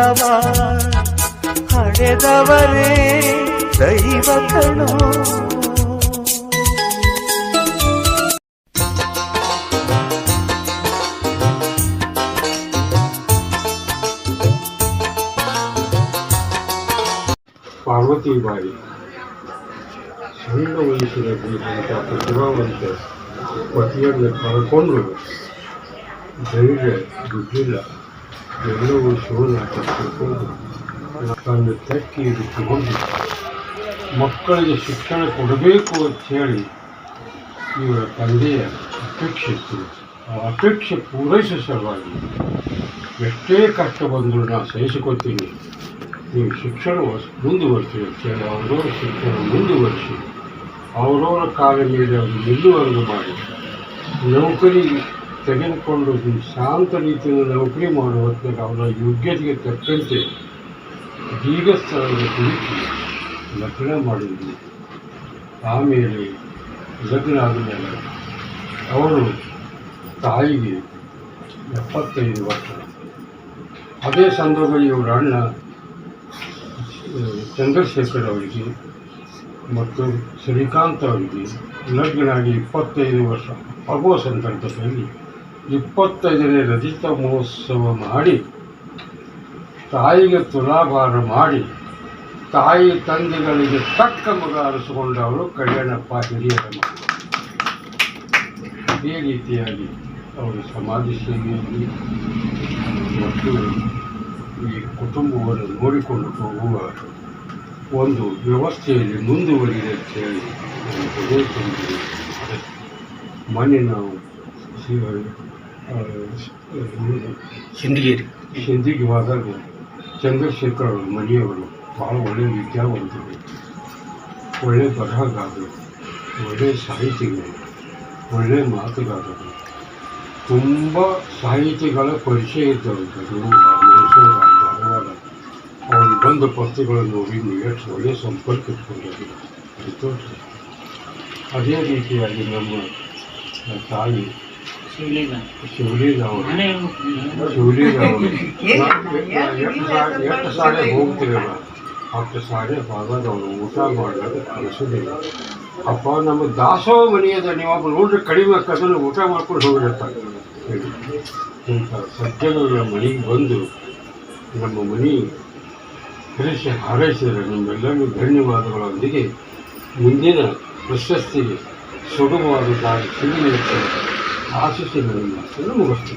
ಜೀವನವ ಹಡೆದವರೇ ದೈವ ಪಾರ್ವತಿ ಬಾಯಿ ಸಣ್ಣ ವಯಸ್ಸಿನಲ್ಲಿ ಅಂತ ಪ್ರತಿಭಾವಂತ ಪತಿಯನ್ನು ಕಳ್ಕೊಂಡು ಧೈರ್ಯ ದುಡ್ಡಿಲ್ಲ ಎಲ್ಲವೂ ಶಿವನಾಟ ತಿಳ್ಕೊಂಡು ತನ್ನ ಮಕ್ಕಳಿಗೆ ಶಿಕ್ಷಣ ಕೊಡಬೇಕು ಅಂತ ಹೇಳಿ ಇವರ ತಂದೆಯ ಅಪೇಕ್ಷೆ ಇತ್ತು. ಆ ಅಪೇಕ್ಷೆ ಪೂರೈಸೋ ಸಲುವಾಗಿ ಎಷ್ಟೇ ಕಷ್ಟ ಬಂದರೂ ನಾನು ಸಹಿಸಿಕೊಳ್ತೀನಿ. ನೀವು ಶಿಕ್ಷಣ ಮುಂದುವರಿಸಿ. ಅಂತ ಹೇಳಿ ಅವರವರ ಶಿಕ್ಷಣ ಮುಂದುವರಿಸಿ. ಅವರವರ ಕಾಲ ಮೇಲೆ ಅವರು ನಿಲ್ಲುವರೆಗೂ ಮಾಡಿ. ನೌಕರಿ ತೆಗೆದುಕೊಂಡು ಶಾಂತ ರೀತಿಯಲ್ಲಿ ನೌಕರಿ ಮಾಡುವ ಅವರ ಯೋಗ್ಯತೆಗೆ ತಕ್ಕಂತೆ ದೀರ್ಘಸ್ಥಳದ ಕುರಿತು ಲಗ್ನ ಮಾಡಿದ್ವಿ ಆಮೇಲೆ ಲಗ್ನ ಆದಮೇಲೆ ಅವರು ತಾಯಿಗೆ ಎಪ್ಪತ್ತೈದು ವರ್ಷ. ಅದೇ ಸಂದರ್ಭದಲ್ಲಿ ಇವರ ಅಣ್ಣ ಚಂದ್ರಶೇಖರ್ ಅವರಿಗೆ ಮತ್ತು ಶ್ರೀಕಾಂತ್ ಅವರಿಗೆ ಲಗ್ನ ಆಗಿ ಇಪ್ಪತ್ತೈದು ವರ್ಷ. ಆಗುವ ಸಂದರ್ಭದಲ್ಲಿ ಇಪ್ಪತ್ತೈದನೇ ರಜಿತ ಮಹೋತ್ಸವ ಮಾಡಿ, ತಾಯಿಗೆ ತುಲಾಭಾರ ಮಾಡಿ, ತಾಯಿ ತಂದೆಗಳಿಗೆ ತಕ್ಕ ಮಗ ಅನಿಸಿಕೊಂಡವರು ಕಲ್ಯಾಣಪ್ಪ ಹಿರಿಯರ ಇದೇ ರೀತಿಯಾಗಿ ಅವರು ಸಮಾಜ ಸೇವೆಯಲ್ಲಿ ಮತ್ತು ಈ ಕುಟುಂಬವನ್ನು ನೋಡಿಕೊಂಡು ಹೋಗುವ ಒಂದು ವ್ಯವಸ್ಥೆಯಲ್ಲಿ ಮುಂದುವರಿದೆ ಅಂತ ಹೇಳಿ ನಾನು ಹೃದಯ ನಾವು ಹಿಂದಿಗೇರಿ ಹಿಂದಿಗೆ ಹೋದಾಗ ಚಂದ್ರಶೇಖರ್ ಅವರು ಮನೆಯವರು ಭಾಳ ಒಳ್ಳೆಯ ವಿದ್ಯಾವಂತರು. ಒಳ್ಳೆಯ ಬರಹಗಾರರು ಒಳ್ಳೆಯ ಸಾಹಿತಿಗಳು ಒಳ್ಳೆಯ ಮಾತುಗಾರರು. ತುಂಬ ಸಾಹಿತಿಗಳ ಪರಿಚಯ ಇದ್ದವರು ಬೆಂಗಳೂರು ಮೈಸೂರು, ಧಾರವಾಡ. ಅವ್ರು ಬಂದ ಪತ್ರಗಳನ್ನು ನೋಡಿ ಎಷ್ಟು ಒಳ್ಳೆಯ ಸಂಪರ್ಕ ಇಟ್ಕೊಂಡಿದ್ದೀರಿ ಸಂತೋಷ ಅದೇ ರೀತಿಯಾಗಿ ನಮ್ಮ ತಾಯಿ ಶಿವಲಿಂಗ ಸಾರಿ ಎಷ್ಟು ಸಾರಿ ಹೋಗ್ತೀರಲ್ಲ ಹತ್ತು ಸಾರಿ ಊಟ ಮಾಡಿದಾಗ ಕಳಿಸೋದಿಲ್ಲ ಅಪ್ಪ ನಮ್ಮ ದಾಸೋಹ ಮನೆಯದ ನೀವು ಒಬ್ಬ ನೋಡ್ರಿ ಕಡಿಮೆ ಕದಲು ಊಟ ಮಾಡ್ಕೊಂಡು ಹೋಗಿರ್ತಾರೆ ಇಂಥ ನಮ್ಮ ಮನೆಗೆ ಬಂದು ನಮ್ಮ ಮನೆ ಕರೆಸಿ ಹಾರೈಸಿದರೆ ನಿಮ್ಮೆಲ್ಲರಿಗೂ ಧನ್ಯವಾದಗಳೊಂದಿಗೆ ಮುಂದಿನ ಪ್ರಶಸ್ತಿಗೆ ಸುಗಮವಾದ ದಾರಿ আসে সেভাবে নিয়ে আসছে মুখস্থ